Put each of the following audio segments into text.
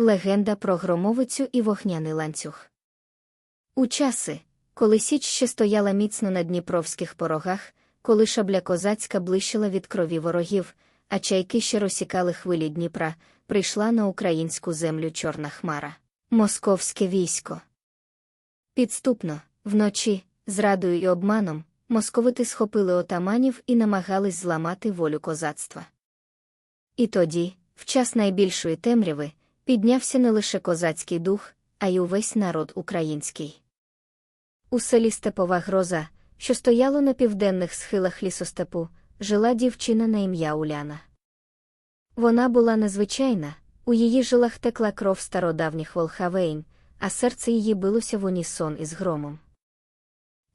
Легенда про громовицю і вогняний ланцюг. У часи, коли Січ ще стояла міцно на дніпровських порогах, коли шабля козацька блищила від крові ворогів, а чайки ще розсікали хвилі Дніпра, прийшла на українську землю Чорна Хмара. Московське військо. Підступно, вночі, зрадою і обманом, московити схопили отаманів і намагались зламати волю козацтва. І тоді, в час найбільшої темряви, піднявся не лише козацький дух, а й увесь народ український. У селі Степова Гроза, що стояло на південних схилах лісостепу, жила дівчина на ім'я Уляна. Вона була незвичайна, у її жилах текла кров стародавніх волхавейн, а серце її билося в унісон із громом.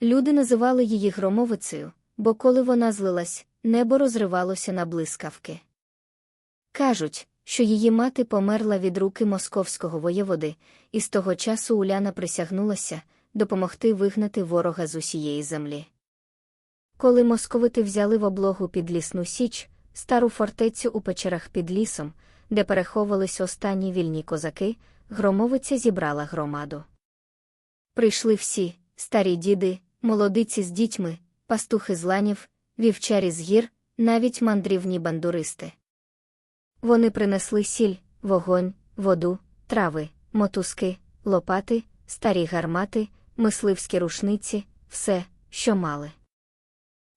Люди називали її громовицею, бо коли вона злилась, небо розривалося на блискавки. Кажуть, що її мати померла від руки московського воєводи, і з того часу Уляна присягнулася допомогти вигнати ворога з усієї землі. Коли московити взяли в облогу підлісну січ, стару фортецю у печерах під лісом, де переховувались останні вільні козаки, громовиця зібрала громаду. Прийшли всі старі діди, молодиці з дітьми, пастухи з ланів, вівчарі з гір, навіть мандрівні бандуристи. Вони принесли сіль, вогонь, воду, трави, мотузки, лопати, старі гармати, мисливські рушниці, все, що мали.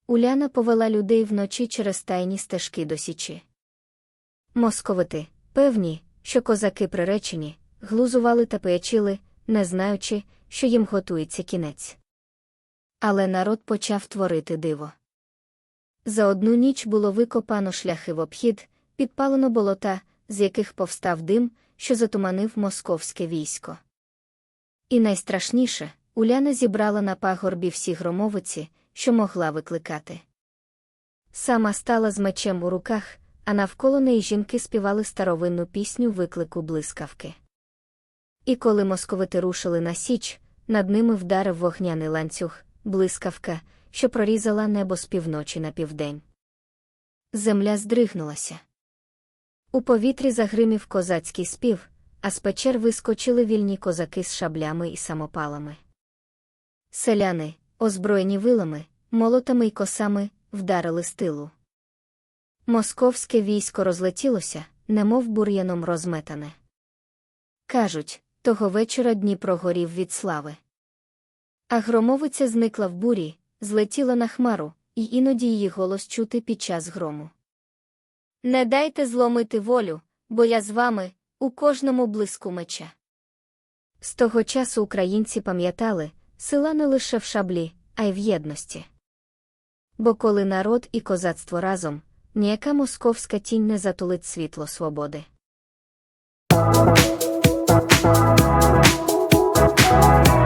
Уляна повела людей вночі через тайні стежки до січі. Московити, певні, що козаки приречені, глузували та пеячили, не знаючи, що їм готується кінець. Але народ почав творити диво. За одну ніч було викопано шляхи в обхід, підпалено болота, з яких повстав дим, що затуманив московське військо. І найстрашніше, Уляна зібрала на пагорбі всі громовиці, що могла викликати. Сама стала з мечем у руках, а навколо неї жінки співали старовинну пісню виклику блискавки. І коли московити рушили на січ, над ними вдарив вогняний ланцюг, блискавка, що прорізала небо з півночі на південь. Земля здригнулася. У повітрі загримів козацький спів, а з печер вискочили вільні козаки з шаблями і самопалами. Селяни, озброєні вилами, молотами й косами, вдарили з тилу. Московське військо розлетілося, немов бур'яном розметане. Кажуть, того вечора Дніпро горів від слави. А громовиця зникла в бурі, злетіла на хмару, і іноді її голос чути під час грому. Не дайте зломити волю, бо я з вами у кожному блиску меча. З того часу українці пам'ятали, сила не лише в шаблі, а й в єдності. Бо коли народ і козацтво разом, ніяка московська тінь не затулить світло свободи. Thank you.